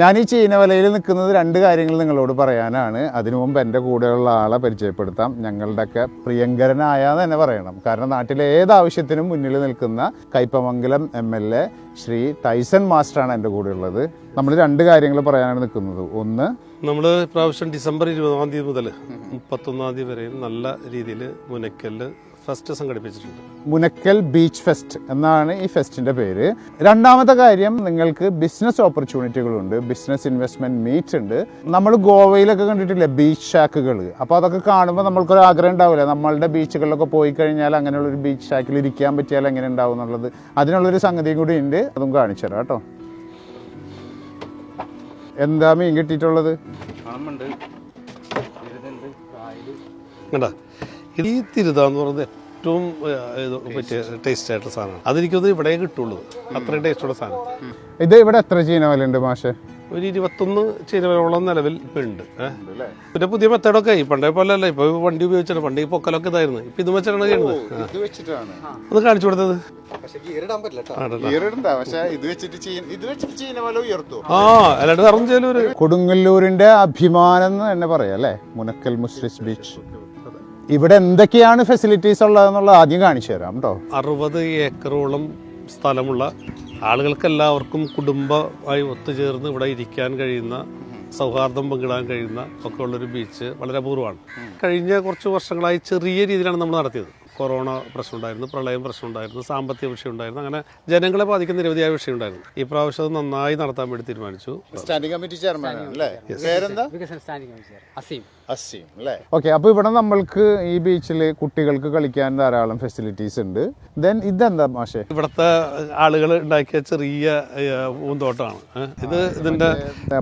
ഞാൻ ഈ ചീനവലയിൽ നിൽക്കുന്നത് രണ്ട് കാര്യങ്ങൾ നിങ്ങളോട് പറയാനാണ്. അതിനു മുമ്പ് എന്റെ കൂടെയുള്ള ആളെ പരിചയപ്പെടുത്താം. ഞങ്ങളുടെയൊക്കെ പ്രിയങ്കരനായ തന്നെ പറയണം. കാരണം നാട്ടിലെ ഏത് ആവശ്യത്തിനും മുന്നിൽ നിൽക്കുന്ന Kaipamangalam M L A Shri Tyson മാസ്റ്ററാണ് എന്റെ കൂടെ ഉള്ളത് നമ്മൾ രണ്ട് കാര്യങ്ങൾ പറയാനാണ് നിൽക്കുന്നത്. ഒന്ന് നമ്മൾ പ്രാവശ്യം ഡിസംബർ ഇരുപതാം തീയതി മുതൽ മുപ്പത്തൊന്നാം തീയതി വരെയും നല്ല രീതിയിൽ മുനക്കൽ ഫസ്റ്റ് സംഘടിപ്പിച്ചിട്ടുണ്ട്. മുനക്കൽ ബീച്ച് ഫെസ്റ്റ് എന്നാണ് ഈ ഫെസ്റ്റിന്റെ പേര്. രണ്ടാമത്തെ കാര്യം നിങ്ങൾക്ക് ബിസിനസ് ഓപ്പർച്യൂണിറ്റികളുണ്ട് ബിസിനസ് ഇൻവെസ്റ്റ്മെന്റ് മീറ്റ് ഉണ്ട്. നമ്മൾ ഗോവയിലൊക്കെ കണ്ടിട്ടില്ല ബീച്ച് ഷാക്കുകൾ അപ്പോൾ അതൊക്കെ കാണുമ്പോൾ നമ്മൾക്കൊരു ആഗ്രഹം ഉണ്ടാവില്ല. നമ്മളുടെ ബീച്ചുകളിലൊക്കെ പോയി കഴിഞ്ഞാൽ അങ്ങനെയുള്ള ഒരു ബീച്ച് ഷാക്കിൽ ഇരിക്കാൻ പറ്റിയാൽ എങ്ങനെ ഉണ്ടാവും എന്നുള്ളത്. അതിനുള്ളൊരു സംഗതിയും കൂടി ഉണ്ട്. അതും കാണിച്ചു തരാം കേട്ടോ. എന്താ മീൻ കിട്ടിയിട്ടുള്ളത്? ഈ തിരുതാന്ന് പറഞ്ഞത് ഏറ്റവും പറ്റിയ ടേസ്റ്റ് ആയിട്ടുള്ള സാധനമാണ് അതെനിക്കൊന്ന് ഇവിടെ കിട്ടുള്ളൂ. അത്രയും ടേസ്റ്റുള്ള സാധനം. ഇത് ഇവിടെ എത്ര ചീനവലുണ്ട് മാഷെ? ഒരു ഇരുപത്തൊന്ന് ചീനവലോളം നിലവിൽ ഇപ്പം ഉണ്ട്. പിന്നെ പുതിയ മെത്തേഡൊക്കെ ആയി. പണ്ടേ പോലെ അല്ല ഇപ്പൊ വണ്ടി ഉപയോഗിച്ചാണ് പണ്ട് ഈ പൊക്കലൊക്കെ ഇതായിരുന്നു. ഇപ്പൊ ഇത് വെച്ചാണ് ചെയ്യുന്നത്. വെച്ചിട്ടാണ്. ഒന്ന് കാണിച്ചു കൊടുത്തത്. പക്ഷെ ഗിയറിടാൻ പറ്റില്ല കേട്ടോ ആണല്ലോ. ഈറിടണ്ട പക്ഷെ ഇത് വെച്ചിട്ട് ചീന ഇത് വെച്ചിട്ട് ചീനവല ഉയർത്തും ആ അല്ലാണ്ട് വേറെ കൊടുങ്ങല്ലൂരിന്റെ അഭിമാനം എന്ന് തന്നെ പറയാം അല്ലേ? മുനക്കൽ മുസ്ലിസ് ബീച്ച്. ഇവിടെ എന്തൊക്കെയാണ് ഫെസിലിറ്റീസ് ഉള്ളതെന്നുള്ളത് ആദ്യം കാണിച്ചു തരാം കേട്ടോ അറുപത് ഏക്കറോളം സ്ഥലമുള്ള ആളുകൾക്ക് എല്ലാവർക്കും കുടുംബമായി ഒത്തുചേർന്ന് ഇവിടെ ഇരിക്കാൻ കഴിയുന്ന സൗഹാർദ്ദം പങ്കിടാൻ കഴിയുന്ന ഒക്കെ ഉള്ളൊരു ബീച്ച് വളരെ അപൂർവമാണ്. കഴിഞ്ഞ കുറച്ച് വർഷങ്ങളായി ചെറിയ രീതിയിലാണ് നമ്മൾ നടത്തിയത്. കൊറോണ പ്രശ്നമുണ്ടായിരുന്നു പ്രളയം പ്രശ്നമുണ്ടായിരുന്നു സാമ്പത്തിക വിഷയം ഉണ്ടായിരുന്നു അങ്ങനെ ജനങ്ങളെ ബാധിക്കുന്ന നിരവധിയായ വിഷയം ഉണ്ടായിരുന്നു ഈ പ്രാവശ്യം അത് നന്നായി നടത്താൻ വേണ്ടി തീരുമാനിച്ചു. സ്റ്റാൻഡിംഗ് കമ്മിറ്റി ചെയർമാൻ അല്ലേ? പേരെന്താ? വികസന സ്റ്റാൻഡിംഗ് കമ്മിറ്റി അസീം. അസീം അല്ലേ? ഓക്കെ അപ്പോൾ ഇവിടെ നമ്മൾക്ക് ഈ ബീച്ചിൽ കുട്ടികൾക്ക് കളിക്കാൻ ധാരാളം ഫെസിലിറ്റീസ് ഉണ്ട്. ദെൻ ഇതെന്താ മാഷെ? ഇവിടുത്തെ ആളുകൾ ഉണ്ടാക്കിയ ചെറിയ പൂന്തോട്ടമാണ്. ഇത് ഇതിന്റെ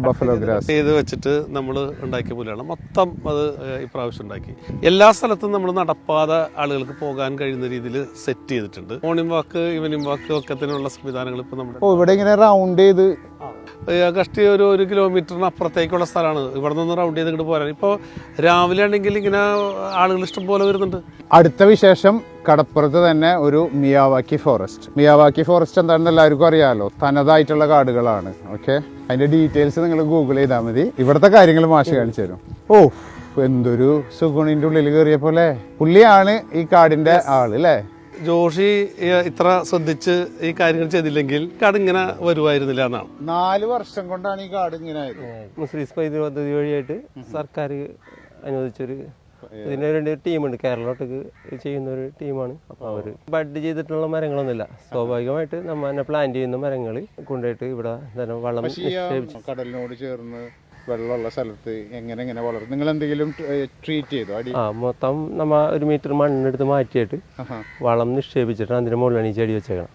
ബഫലോ ഗ്രാസ് ചെയ്ത് വെച്ചിട്ട് നമ്മൾ ഉണ്ടാക്കിയ പോലെയാണ്. മൊത്തം അത് ഇപ്രാവശ്യം ഉണ്ടാക്കി. എല്ലാ സ്ഥലത്തും നമ്മൾ നടപ്പാത ആളുകൾക്ക് പോകാൻ കഴിയുന്ന രീതിയിൽ സെറ്റ് ചെയ്തിട്ടുണ്ട്. മോർണിംഗ് വാക്ക് ഈവനിങ് വാക്ക് ഒക്കെ തന്നെയുള്ള സംവിധാനങ്ങൾ ഇപ്പൊ നമ്മുടെ ഓ ഇവിടെ ഇങ്ങനെ റൗണ്ട് ചെയ്ത്. കഷ്ടി ഒരു ഒരു കിലോമീറ്ററിന് അപ്പുറത്തേക്കുള്ള സ്ഥലമാണ്. ഇവിടെ നിന്ന് റൗണ്ട് ചെയ്ത് ഇങ്ങോട്ട് പോരാൻ. ഇപ്പൊ രാവിലെ ആണെങ്കിൽ ഇങ്ങനെ ആളുകൾ ഇഷ്ടം പോലെ വരുന്നുണ്ട്. അടുത്ത വിശേഷം കടപ്പുറത്ത് തന്നെ ഒരു മിയാവാക്കി ഫോറസ്റ്റ് മിയാവാക്കി ഫോറസ്റ്റ് എന്താണെന്ന് എല്ലാവർക്കും അറിയാമല്ലോ തനതായിട്ടുള്ള കാടുകളാണ്. ഓക്കെ അതിന്റെ ഡീറ്റെയിൽസ് നിങ്ങൾ ഗൂഗിൾ ചെയ്താൽ മതി. ഇവിടുത്തെ കാര്യങ്ങൾ മാഷ് കാണിച്ചു തരും. ഓ. എന്തൊരു സുഗുണിന്റെ ഉള്ളിൽ കയറിയ പോലെ. പുള്ളിയാണ് ഈ കാടിന്റെ ആൾ അല്ലേ ജോഷി ഇത്ര ശ്രദ്ധിച്ച് ഈ കാര്യങ്ങൾ ചെയ്തില്ലെങ്കിൽ കാട് ഇങ്ങനെ വരുമായിരുന്നില്ല എന്നാണ്. നാല് വർഷം കൊണ്ടാണ് ഈ കാട് ഇങ്ങനെ മുസ്ലിം പൈതൃക പദ്ധതി വഴിയായിട്ട് സർക്കാർ അനുവദിച്ചൊരു ഇതിന് രണ്ട് ടീമുണ്ട്. കേരളത്തിലേക്ക് ചെയ്യുന്ന ഒരു ടീമാണ്. അപ്പോൾ അവർ ബഡ് ചെയ്തിട്ടുള്ള മരങ്ങളൊന്നുമില്ല. സ്വാഭാവികമായിട്ട് നമ്മൾ തന്നെ പ്ലാൻ ചെയ്യുന്ന മരങ്ങൾ കൊണ്ടുപോയിട്ട് ഇവിടെ വെള്ളം വളം നിക്ഷേപിച്ച് കടലിനോട് ചേർന്ന് വെള്ളമുള്ള സ്ഥലത്ത് എങ്ങനെ എങ്ങനെ വളരും നിങ്ങൾ എന്തെങ്കിലും ട്രീറ്റ് ചെയ്തോ? അടി ആ മൊത്തം നമ്മ ഒരു മീറ്റർ മണ്ണെടുത്ത് മാറ്റിയിട്ട് വളം നിക്ഷേപിച്ചിട്ട് അതിന്റെ മുകളിലാണ് ഈ ചെടി വെച്ചേക്കണം.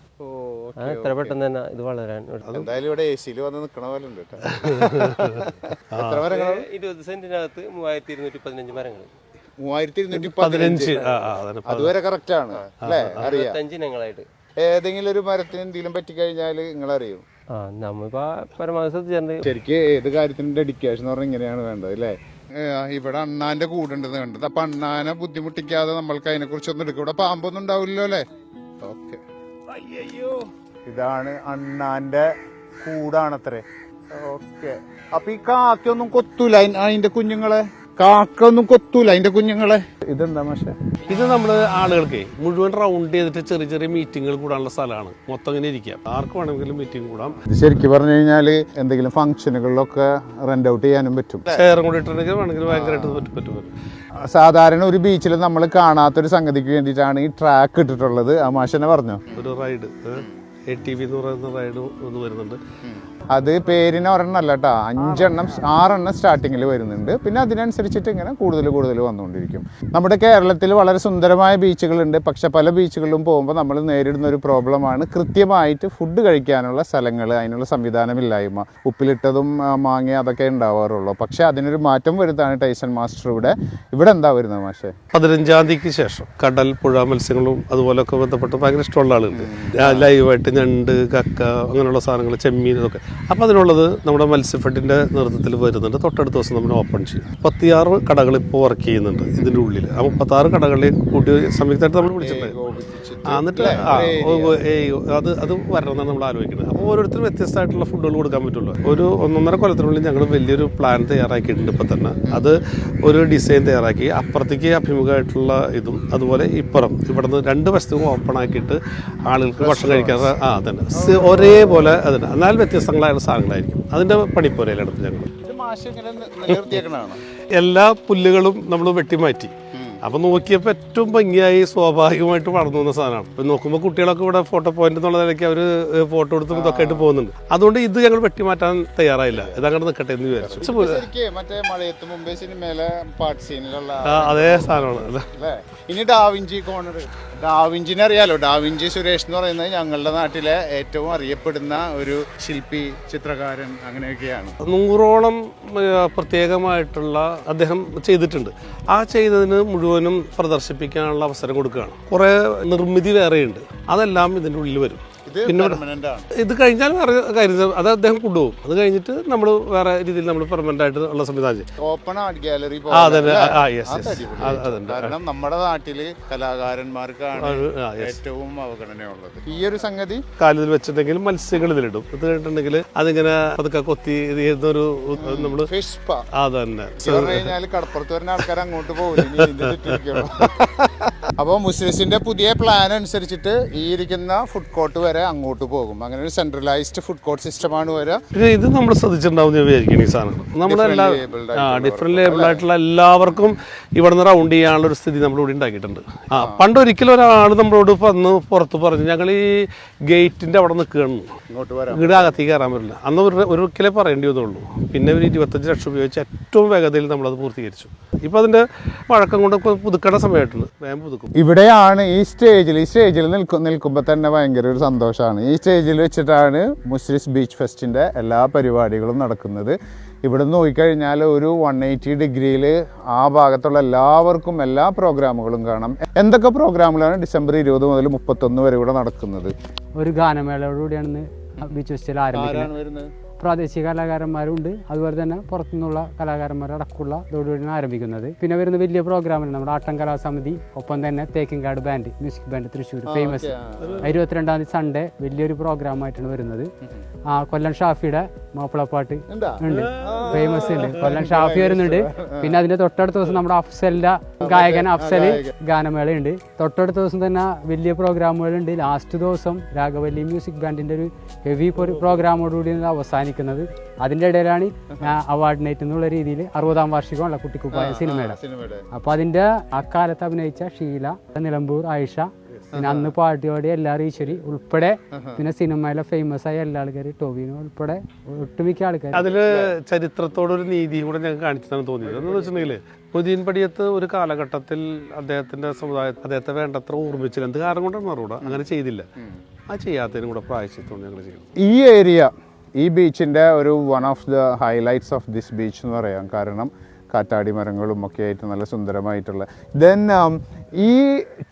എത്ര പെട്ടെന്ന് തന്നെ ഇത് വളരാൻ എന്തായാലും ഇവിടെ എ സിയിൽ വന്ന് നിൽക്കണ പോലെ ഉണ്ട് ഇരുപത് സെന്റിനകത്ത് മൂവായിരത്തി ഇരുന്നൂറ്റി പതിനഞ്ച്. മരങ്ങൾ മൂവായിരത്തി ഇരുന്നൂറ്റി പതിനഞ്ച് അതുവരെ കറക്റ്റ് ആണ് അല്ലേ? അറിയാം. ഇനങ്ങളായിട്ട്. ഏതെങ്കിലും ഒരു മരത്തിന് എന്തെങ്കിലും പറ്റിക്കഴിഞ്ഞാൽ നിങ്ങൾ അറിയും ആ നമ്മളിപ്പോ പരമാവധി ശ്രദ്ധിച്ചിട്ടുണ്ട് ശരിക്ക് ഏത് കാര്യത്തിനും ഡെഡിക്കേഷൻ എന്ന് പറഞ്ഞാൽ ഇങ്ങനെയാണ് വേണ്ടത് അല്ലേ? ഇവിടെ അണ്ണാന്റെ കൂടുണ്ടെന്ന് കണ്ടത്. അപ്പൊ അണ്ണാനെ ബുദ്ധിമുട്ടിക്കാതെ നമ്മൾക്ക് അതിനെ കുറിച്ചൊന്നും എടുക്കും ഇവിടെ പാമ്പൊന്നും ഉണ്ടാവില്ലോ അല്ലേ? ഓക്കെ. അയ്യോ ഇതാണ് അണ്ണാന്റെ കൂടാണത്രേ. ഓക്കെ. അപ്പൊ ഈ കാക്കൊന്നും കൊത്തൂല അതിന്റെ കുഞ്ഞുങ്ങളെ? കാക്കൊന്നും കൊത്തൂല അതിന്റെ കുഞ്ഞുങ്ങളെ. ഇതെന്താ പക്ഷെ ഇത് നമ്മൾ ആളുകൾക്ക് മുഴുവൻ റൗണ്ട് ചെയ്തിട്ട് ചെറിയ ചെറിയ മീറ്റിങ്ങുകൾ കൂടാനുള്ള സ്ഥലമാണ്. മൊത്തം ഇങ്ങനെ ഇരിക്കാം ആർക്ക് വേണമെങ്കിലും മീറ്റിംഗ് കൂടാം. ഇത് ശരിക്കും പറഞ്ഞു കഴിഞ്ഞാൽ എന്തെങ്കിലും ഫംഗ്ഷനുകളിലൊക്കെ റെന്റ് ഔട്ട് ചെയ്യാനും പറ്റും. ഷെയറും കൂടി ഇട്ടിട്ടുണ്ടെങ്കിൽ വേണമെങ്കിൽ ഭയങ്കരമായിട്ട് പറ്റും പറ്റും പറ്റും. സാധാരണ ഒരു ബീച്ചിൽ നമ്മൾ കാണാത്ത ഒരു സംഗതിക്ക് വേണ്ടിയിട്ടാണ് ഈ ട്രാക്ക് ഇട്ടിട്ടുള്ളത്. ആ മാഷനെ പറഞ്ഞു? ഒരു റൈഡ് എ ടി വി എന്ന് പറയുന്ന റൈഡ് ഒന്ന് വരുന്നുണ്ട്. അത് പേരിന് ഒരെണ്ണം അല്ല കേട്ടോ അഞ്ചെണ്ണം ആറെണ്ണം സ്റ്റാർട്ടിങ്ങിൽ വരുന്നുണ്ട്. പിന്നെ അതിനനുസരിച്ചിട്ട് ഇങ്ങനെ കൂടുതൽ കൂടുതൽ വന്നുകൊണ്ടിരിക്കും നമ്മുടെ കേരളത്തിൽ വളരെ സുന്ദരമായ ബീച്ചുകളുണ്ട്. പക്ഷെ പല ബീച്ചുകളിലും പോകുമ്പോൾ നമ്മൾ നേരിടുന്ന ഒരു പ്രോബ്ലമാണ് കൃത്യമായിട്ട് ഫുഡ് കഴിക്കാനുള്ള സ്ഥലങ്ങൾ അതിനുള്ള സംവിധാനമില്ലായ്മ. ഉപ്പിലിട്ടതും മാങ്ങ അതൊക്കെ ഉണ്ടാവാറുള്ളൂ. പക്ഷെ അതിനൊരു മാറ്റം വരുത്താണ് ടൈസൺ മാസ്റ്റർ ഇവിടെ ഇവിടെ എന്താ വരുന്നത് മാഷേ? പതിനഞ്ചാം തീയതിക്ക് ശേഷം കടൽ പുഴ മത്സ്യങ്ങളും അതുപോലൊക്കെ ബന്ധപ്പെട്ട് ഭയങ്കര ഇഷ്ടമുള്ള ആളുണ്ട് ലൈവായിട്ട് ഞണ്ട് കക്ക അങ്ങനെയുള്ള സാധനങ്ങൾ ചെമ്മീൻ ഇതൊക്കെ. അപ്പം അതിനുള്ളത് നമ്മുടെ മത്സ്യഫെഡിന്റെ നേതൃത്വത്തിൽ വരുന്നുണ്ട്. തൊട്ടടുത്ത ദിവസം നമ്മൾ ഓപ്പൺ ചെയ്യും. മുപ്പത്തിയാറ് കടകൾ ഇപ്പോൾ വർക്ക് ചെയ്യുന്നുണ്ട് ഇതിന്റെ ഉള്ളിൽ ആ മുപ്പത്താറ് കടകളിൽ കൂട്ടി സംയുക്തമായിട്ട് നമ്മൾ വിളിച്ചിട്ടുണ്ട്. എന്നിട്ട് അത് അത് വരണം നമ്മൾ ആലോചിക്കുന്നത്. അപ്പോൾ ഓരോരുത്തരും വ്യത്യസ്തമായിട്ടുള്ള ഫുഡുകൾ കൊടുക്കാൻ പറ്റുള്ളൂ. ഒരു ഒന്നൊന്നര കൊല്ലത്തിനുള്ളിൽ ഞങ്ങൾ വലിയൊരു പ്ലാൻ തയ്യാറാക്കിയിട്ടുണ്ട് ഇപ്പം തന്നെ. അത് ഒരു ഡിസൈൻ തയ്യാറാക്കി അപ്പുറത്തേക്ക് അഭിമുഖമായിട്ടുള്ള ഇതും അതുപോലെ ഇപ്പുറം. ഇവിടുന്ന് രണ്ട് വശത്തും ഓപ്പൺ ആക്കിയിട്ട് ആളുകൾക്ക് ഭക്ഷണം കഴിക്കാൻ ആ തന്നെ ഒരേപോലെ അതിന് എന്നാൽ വ്യത്യസ്തങ്ങളായ സാധനങ്ങളായിരിക്കും. അതിന്റെ പണിപ്പോരയിലെടുത്ത് ഞങ്ങൾ. എല്ലാ പുല്ലുകളും നമ്മൾ വെട്ടിമാറ്റി. അപ്പൊ നോക്കിയപ്പോൾ ഏറ്റവും ഭംഗിയായി സ്വാഭാവികമായിട്ട് വളർന്നു വന്ന സാധനമാണ്. ഇപ്പം നോക്കുമ്പോൾ കുട്ടികളൊക്കെ ഇവിടെ ഫോട്ടോ പോയിന്റ് എന്നുള്ള നിലയ്ക്ക് അവർ ഫോട്ടോ എടുത്തും ഇതൊക്കെ ആയിട്ട് പോകുന്നുണ്ട്. അതുകൊണ്ട് ഇത് ഞങ്ങൾ വെട്ടിമാറ്റാൻ തയ്യാറായില്ല. ഇതങ്ങോട്ട് നിൽക്കട്ടെ എന്ന് വിചാരിച്ചു. അതെ സാധനമാണ്. ഇനി ഡാവിഞ്ചി കോർണർ ഡാവിഞ്ചിനെ അറിയാലോ? ഡാവിഞ്ചി സുരേഷ് എന്ന് പറയുന്നത് ഞങ്ങളുടെ നാട്ടിലെ ഏറ്റവും അറിയപ്പെടുന്ന ഒരു ശില്പി ചിത്രകാരൻ അങ്ങനെയൊക്കെയാണ്. നൂറോളം പ്രത്യേകമായിട്ടുള്ള അദ്ദേഹം ചെയ്തിട്ടുണ്ട്. ആ ചെയ്തതിന് മുഴുവനും പ്രദർശിപ്പിക്കാനുള്ള അവസരം കൊടുക്കുകയാണ്. കുറേ നിർമ്മിതി വേറെയുണ്ട്. അതെല്ലാം ഇതിന്റെ ഉള്ളിൽ വരും. ഇത് പിന്നെ പെർമനന്റ് ആണ്. ഇത് കഴിഞ്ഞാൽ വേറെ കാര്യം. അത് അദ്ദേഹം കൊണ്ടുപോകും. അത് കഴിഞ്ഞിട്ട് നമ്മൾ വേറെ രീതിയിൽ നമ്മൾ പെർമനന്റ് ആയിട്ട് ഉള്ള സംവിധാനം ചെയ്യും. ഓപ്പൺ ആർട്ട് ഗാലറി കാരണം നമ്മുടെ നാട്ടിൽ കലാകാരന്മാർക്കാണ് ഏറ്റവും അവഗണനയുള്ളത്. ഈ ഒരു സംഗതി? കാലിൽ വെച്ചിട്ടുണ്ടെങ്കിൽ മത്സ്യങ്ങൾ ഇതിലിടും. ഇത് കഴിഞ്ഞിട്ടുണ്ടെങ്കിൽ അതിങ്ങനെ അതൊക്കെ കൊത്തി ഇത് ചെയ്യുന്നൊരു നമ്മൾ ഫിഷ് സ്പാ അത് തന്നെ പറഞ്ഞു കഴിഞ്ഞാൽ കടപ്പുറത്ത് വരുന്ന ആൾക്കാർ അങ്ങോട്ട് പോകില്ല അപ്പോൾ മുസ്ലിസിന്റെ പുതിയ പ്ലാൻ അനുസരിച്ചിട്ട് ഈ ഇരിക്കുന്ന ഫുഡ് കോർട്ട് വരെ അങ്ങോട്ട് പോകും. അങ്ങനെ ഒരു സെൻട്രലൈസ്ഡ് ഫുഡ് കോർട്ട് സിസ്റ്റമാണ് വരിക. പിന്നെ ഇത് നമ്മൾ ശ്രദ്ധിച്ചിട്ടുണ്ടാവും വിചാരിക്കണം ഈ സാധനം നമ്മളെല്ലാ labeled ലേബിൾ ആയിട്ടുള്ള എല്ലാവർക്കും ഇവിടെ നിന്ന് റൗണ്ട് ചെയ്യാനുള്ള ഒരു സ്ഥിതി നമ്മളിവിടെ ഉണ്ടാക്കിയിട്ടുണ്ട്. ആ പണ്ട് ഒരിക്കലും ഒരാൾ നമ്മളോട് വന്ന് പുറത്ത് പറഞ്ഞു ഞങ്ങൾ ഈ ഗേറ്റിന്റെ അവിടെ നിൽക്കുകയാണ് വരാം. ഇവിടെ അകത്തേക്ക് കയറാൻ പറ്റില്ല. അന്ന് ഒരു ഒരിക്കലേ പറയേണ്ടി വന്നുള്ളൂ. പിന്നെ ഒരു ഇരുപത്തഞ്ച് ലക്ഷം ഉപയോഗിച്ച് ഏറ്റവും വേഗതയിൽ നമ്മളത് പൂർത്തീകരിച്ചു. ഇപ്പം അതിന്റെ വഴക്കം കൊണ്ട് പുതുക്കേണ്ട സമയമായിട്ടുണ്ട്. വേഗം പുതുക്കും ഇവിടെയാണ് ഈ സ്റ്റേജിൽ ഈ സ്റ്റേജിൽ നിൽക്കും നിൽക്കുമ്പോൾ തന്നെ ഭയങ്കര ഒരു സന്തോഷമാണ്. ഈ സ്റ്റേജിൽ വെച്ചിട്ടാണ് മുസ്ലിസ് ബീച്ച് ഫെസ്റ്റിന്റെ എല്ലാ പരിപാടികളും നടക്കുന്നത്. ഇവിടെ നോക്കിക്കഴിഞ്ഞാൽ ഒരു വൺ എയ്റ്റി ഡിഗ്രിയിൽ ആ ഭാഗത്തുള്ള എല്ലാവർക്കും എല്ലാ പ്രോഗ്രാമുകളും കാണാം. എന്തൊക്കെ പ്രോഗ്രാമുകളാണ് ഡിസംബർ ഇരുപത് മുതൽ മുപ്പത്തൊന്ന് വരെ ഇവിടെ നടക്കുന്നത്? ഒരു ഗാനമേളയോടുകൂടിയാണ് ബീച്ച് ഫെസ്റ്റിവൽ ആരംഭിക്കുന്നത്. പ്രാദേശിക കലാകാരന്മാരുണ്ട്. അതുപോലെ തന്നെ പുറത്തുനിന്നുള്ള കലാകാരന്മാരടക്കമുള്ള ഇതോടുകൂടിയാണ് ആരംഭിക്കുന്നത്. പിന്നെ വരുന്ന വലിയ പ്രോഗ്രാമാണ് നമ്മുടെ ആട്ടം കലാസമിതി ഒപ്പം തന്നെ Thekkinkadu band music band Thrissur famous ഇരുപത്തിരണ്ടാം തീയതി സൺഡേ വലിയൊരു പ്രോഗ്രാമായിട്ടാണ് വരുന്നത്. ആ കൊല്ലം ഷാഫിയുടെ മാപ്പിളപ്പാട്ട് ഉണ്ടാ? ഫേമസ് ഉണ്ട്. കൊല്ലം ഷാഫി വരുന്നുണ്ട്. പിന്നെ അതിന്റെ തൊട്ടടുത്ത ദിവസം നമ്മുടെ അഫ്സലിന്റെ ഗായകൻ അഫ്സൽ ഗാനമേളയുണ്ട്. തൊട്ടടുത്ത ദിവസം തന്നെ വലിയ പ്രോഗ്രാമുകളുണ്ട് ലാസ്റ്റ് ദിവസം രാഘവല്ലി മ്യൂസിക് ബാൻഡിന്റെ ഒരു ഹെവി പ്രോഗ്രാമോടുകൂടിയാണ് അവസാനിക്കുന്നത് അതിന്റെ ഇടയിലാണ് അവാർഡ് നൈറ്റ് എന്നുള്ള രീതിയിൽ അറുപതാം വാർഷികമുള്ള കുട്ടിക്കുപ്പായ സിനിമയുടെ. അപ്പൊ അതിന്റെ അക്കാലത്ത് അഭിനയിച്ച ഷീല നിലമ്പൂർ ആയിഷ പിന്നെ അന്ന് പാട്ടിയോടെ എല്ലാ ഈശ്വരി ഉൾപ്പെടെ പിന്നെ സിനിമയിലെ ഫേമസ് ആയ എല്ലാ ആൾക്കാരും ടോവിനോ ഉൾപ്പെടെ ഒട്ടുമിക്ക ആൾക്കാർ അതിൽ ചരിത്രത്തോടൊരു നീതി കൂടെ ഞങ്ങൾക്ക് കാണിച്ചതാണ് തോന്നിയത്. എന്ന് വെച്ചിട്ടുണ്ടെങ്കിൽ മൊയ്തീൻ പടിയത്ത് ഒരു കാലഘട്ടത്തിൽ അദ്ദേഹത്തിന്റെ സമുദായത്തെ അദ്ദേഹത്തെ വേണ്ടത്ര ഓർമ്മിച്ചില്ല. എന്ത് കാരണം കൊണ്ടാണ് അറിയൂടാ അങ്ങനെ ചെയ്തില്ല. ആ ചെയ്യാത്തതിനും കൂടെ പ്രായശ്ചിത്തമാണ് ഞങ്ങൾ ചെയ്യുന്നത് ഈ ഏരിയ ഈ ബീച്ചിന്റെ ഒരു one of the highlights of this beach എന്ന് പറയാം. കാരണം കാറ്റാടി മരങ്ങളും ഒക്കെ ആയിട്ട് നല്ല സുന്ദരമായിട്ടുള്ള ദെൻ ഈ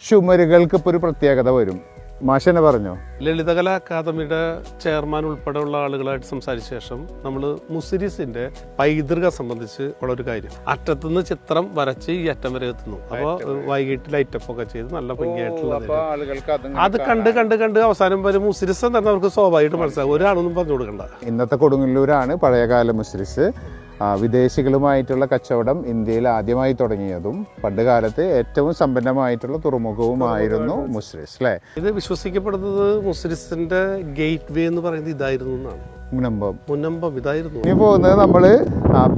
ചുമരുകൾക്ക് ഇപ്പോൾ ഒരു പ്രത്യേകത വരും. മാഷനെ പറഞ്ഞോ? ലളിതകല അക്കാദമിയുടെ ചെയർമാൻ ഉൾപ്പെടെയുള്ള ആളുകളായിട്ട് സംസാരിച്ച ശേഷം നമ്മൾ മുസിരിസിന്റെ പൈതൃകം സംബന്ധിച്ച് ഉള്ള ഒരു കാര്യം. അറ്റത്തുനിന്ന് ചിത്രം വരച്ച് ഈ അറ്റം വരെ എത്തുന്നു. അപ്പോൾ വൈകിട്ട് ലൈറ്റപ്പ് ഒക്കെ ചെയ്ത് നല്ല ഭംഗിയായിട്ടുള്ള അത് അത് കണ്ട് കണ്ട് കണ്ട് അവസാനം വരെ മുസിരിസ് തന്നെ അവർക്ക് സ്വാഭാവികമായിട്ട് മനസ്സിലാകും. ഒരാളൊന്നും പറഞ്ഞു കൊടുക്കണ്ട. ഇന്നത്തെ കൊടുങ്ങല്ലൂരാണ് പഴയകാല മുസ്ലിസ് ആ, വിദേശികളുമായിട്ടുള്ള കച്ചവടം ഇന്ത്യയിൽ ആദ്യമായി തുടങ്ങിയതും പണ്ട് കാലത്ത് ഏറ്റവും സമ്പന്നമായിട്ടുള്ള തുറമുഖവുമായിരുന്നു മുസ്ലിസ് അല്ലേ? ഇത് വിശ്വസിക്കപ്പെടുന്നത് മുസ്ലിസിന്റെ ഗേറ്റ് വേ എന്ന് പറയുന്നത് ഇതായിരുന്നു എന്നാണ്. മുനമ്പം മുനമ്പം ഇതായിരുന്നു. ഇനി പോകുന്നത് നമ്മൾ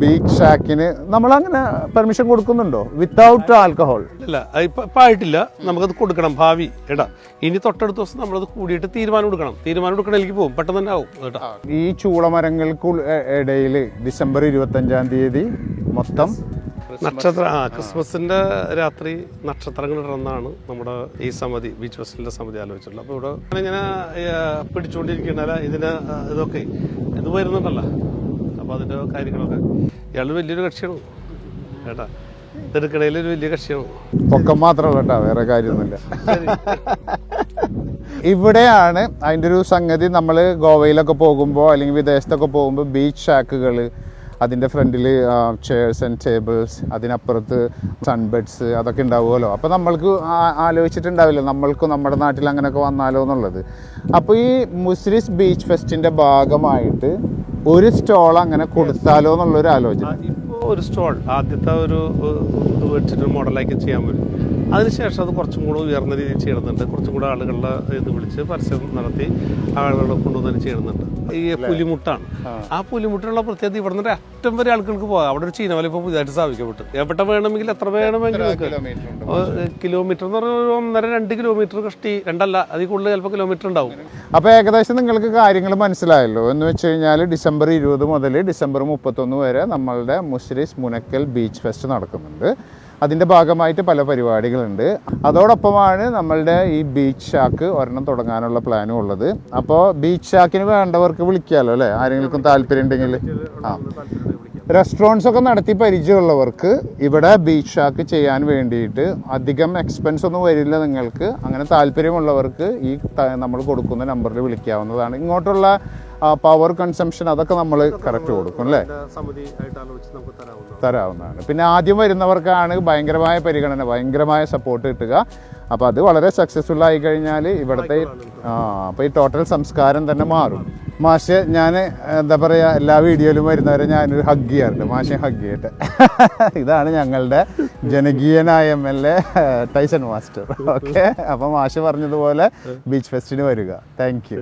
ബീച്ച് ഷാക്കിന് നമ്മൾ അങ്ങനെ പെർമിഷൻ കൊടുക്കുന്നുണ്ടോ? വിത്തൗട്ട് ആൽക്കഹോൾ ഇല്ല ഇപ്പൊ ആയിട്ടില്ല. നമുക്കത് കൊടുക്കണം ഭാവി. എടാ ഇനി തൊട്ടടുത്ത ദിവസം നമ്മളത് കൂടിയിട്ട് തീരുമാനം എടുക്കണം. തീരുമാനം എടുക്കണമെങ്കിൽ പോകും. പെട്ടെന്ന് തന്നെ ആവും കേട്ടോ. ഈ ചൂളമരങ്ങൾക്ക് ഇടയിൽ ഡിസംബർ ഇരുപത്തഞ്ചാം തീയതി മൊത്തം നക്ഷത്ര ആ ക്രിസ്മസിന്റെ രാത്രി നക്ഷത്രങ്ങൾ ഇടുന്നതാണ് നമ്മുടെ ഈ സമിതി ബീച്ച് ഫെസ്റ്റിന്റെ സമിതി ആലോചിച്ചിട്ടുള്ളത്. അപ്പോൾ ഇവിടെ ഇങ്ങനെ പിടിച്ചുകൊണ്ടിരിക്കണല്ല പിടിച്ചുകൊണ്ടിരിക്കണ ഇതിന് ഇതൊക്കെ ഇത് വരുന്നുണ്ടല്ലോ അപ്പോൾ അതിന്റെ കാര്യങ്ങളൊക്കെ. ഇയാൾ വലിയൊരു കക്ഷിയാണ്. കേട്ടാ? ഇതെടുക്കണയിൽ ഒരു വലിയ കക്ഷിയാണ്. പൊക്കം മാത്രമല്ല കേട്ടാ വേറെ കാര്യമൊന്നുമില്ല. ഇവിടെയാണ് അതിന്റെ ഒരു സംഗതി. നമ്മൾ ഗോവയിലൊക്കെ പോകുമ്പോൾ അല്ലെങ്കിൽ വിദേശത്തൊക്കെ പോകുമ്പോൾ ബീച്ച് ഷാക്കുകൾ അതിന്റെ ഫ്രണ്ടിൽ ചെയർസ് ആൻഡ് ടേബിൾസ് അതിനപ്പുറത്ത് സൺബെഡ്സ് അതൊക്കെ ഉണ്ടാവുമല്ലോ. അപ്പോൾ നമ്മൾക്ക് ആലോചിച്ചിട്ടുണ്ടാവില്ല നമ്മൾക്കും നമ്മുടെ നാട്ടിൽ അങ്ങനെയൊക്കെ വന്നാലോ എന്നുള്ളത്. അപ്പോൾ ഈ മുസ്ലിസ് ബീച്ച് ഫെസ്റ്റിന്റെ ഭാഗമായിട്ട് ഒരു സ്റ്റോൾ അങ്ങനെ കൊടുത്താലോ എന്നുള്ളൊരു ആലോചന. ഇപ്പോൾ ഒരു സ്റ്റോൾ ആദ്യത്തെ ഒരു ഇത് വെച്ചിട്ട് മോഡലാക്കി ചെയ്യാൻ പറ്റും. അതിനുശേഷം അത് കുറച്ചും കൂടെ ഉയർന്ന രീതിയിൽ ചെയ്യുന്നുണ്ട് കുറച്ചും കൂടെ ആളുകളുടെ ഇത് വിളിച്ച് പരസ്യം നടത്തി ആളുകളെ കൊണ്ടുവന്നതിന് ചെയ്യുന്നുണ്ട് ഈ പുലിമുട്ടാണ്. ആ. പുലിമുട്ടുള്ള പ്രത്യേകത ഇവിടെ നിന്ന് അറ്റം വരെ ആളുകൾക്ക് പോകാം. അവിടെ ഒരു ചീനവല ഇപ്പോൾ പുതിയതായിട്ട് സ്ഥാപിക്കപ്പെട്ടു. എവിടെ വേണമെങ്കിൽ എത്ര വേണമെങ്കിലും കിലോമീറ്റർ എന്ന് പറഞ്ഞാൽ ഒരു ഒന്നര രണ്ട് കിലോമീറ്റർ കഷ്ടി രണ്ടല്ല അതിൽ കൂടുതൽ ചിലപ്പോൾ കിലോമീറ്റർ ഉണ്ടാവും. അപ്പോൾ ഏകദേശം നിങ്ങൾക്ക് കാര്യങ്ങൾ മനസ്സിലായല്ലോ. എന്ന് വെച്ച് കഴിഞ്ഞാൽ ഡിസംബർ ഇരുപത് മുതൽ ഡിസംബർ മുപ്പത്തൊന്ന് വരെ നമ്മളുടെ മുസ്ലിസ് മുനക്കൽ ബീച്ച് ഫെസ്റ്റ് നടക്കുന്നുണ്ട്. അതിന്റെ ഭാഗമായിട്ട് പല പരിപാടികളുണ്ട്. അതോടൊപ്പമാണ് നമ്മളുടെ ഈ ബീച്ച് ഷാക്ക് ഒരെണ്ണം തുടങ്ങാനുള്ള പ്ലാനും ഉള്ളത്. അപ്പോൾ ബീച്ച് ഷാക്കിന് വേണ്ടവർക്ക് വിളിക്കാമല്ലോ അല്ലേ? ആരെങ്കിലും താല്പര്യം ഉണ്ടെങ്കിൽ. ആ. റെസ്റ്റോറന്റ്സ് ഒക്കെ നടത്തി പരിചയമുള്ളവർക്ക് ഇവിടെ ബീച്ച് ഷാക്ക് ചെയ്യാൻ വേണ്ടിയിട്ട് അധികം എക്സ്പെൻസ് ഒന്നും വരില്ല നിങ്ങൾക്ക്. അങ്ങനെ താല്പര്യമുള്ളവർക്ക് ഈ നമ്മൾ കൊടുക്കുന്ന നമ്പറിൽ വിളിക്കാവുന്നതാണ്. ഇങ്ങോട്ടുള്ള പവർ കൺസംഷൻ അതൊക്കെ നമ്മൾ കറക്റ്റ് കൊടുക്കും അല്ലേ? തരാവുന്നതാണ്. പിന്നെ ആദ്യം വരുന്നവർക്കാണ് ഭയങ്കരമായ പരിഗണന ഭയങ്കരമായ സപ്പോർട്ട് കിട്ടുക. അപ്പോൾ അത് വളരെ സക്സസ്ഫുൾ ആയി കഴിഞ്ഞാൽ ഇവിടുത്തെ ആ അപ്പോൾ ഈ ടോട്ടൽ സംസ്കാരം തന്നെ മാറും. മാഷ് ഞാൻ എന്താ പറയുക എല്ലാ വീഡിയോയിലും വരുന്നവരെ ഞാനൊരു ഹഗ് ചെയ്യാറുണ്ട്. മാഷെ ഹഗ് ചെയ്യട്ടെ. ഇതാണ് ഞങ്ങളുടെ ജനകീയനായ M L A Tyson master okay അപ്പോൾ മാഷ് പറഞ്ഞതുപോലെ ബീച്ച് ഫെസ്റ്റിന് വരിക. Thank you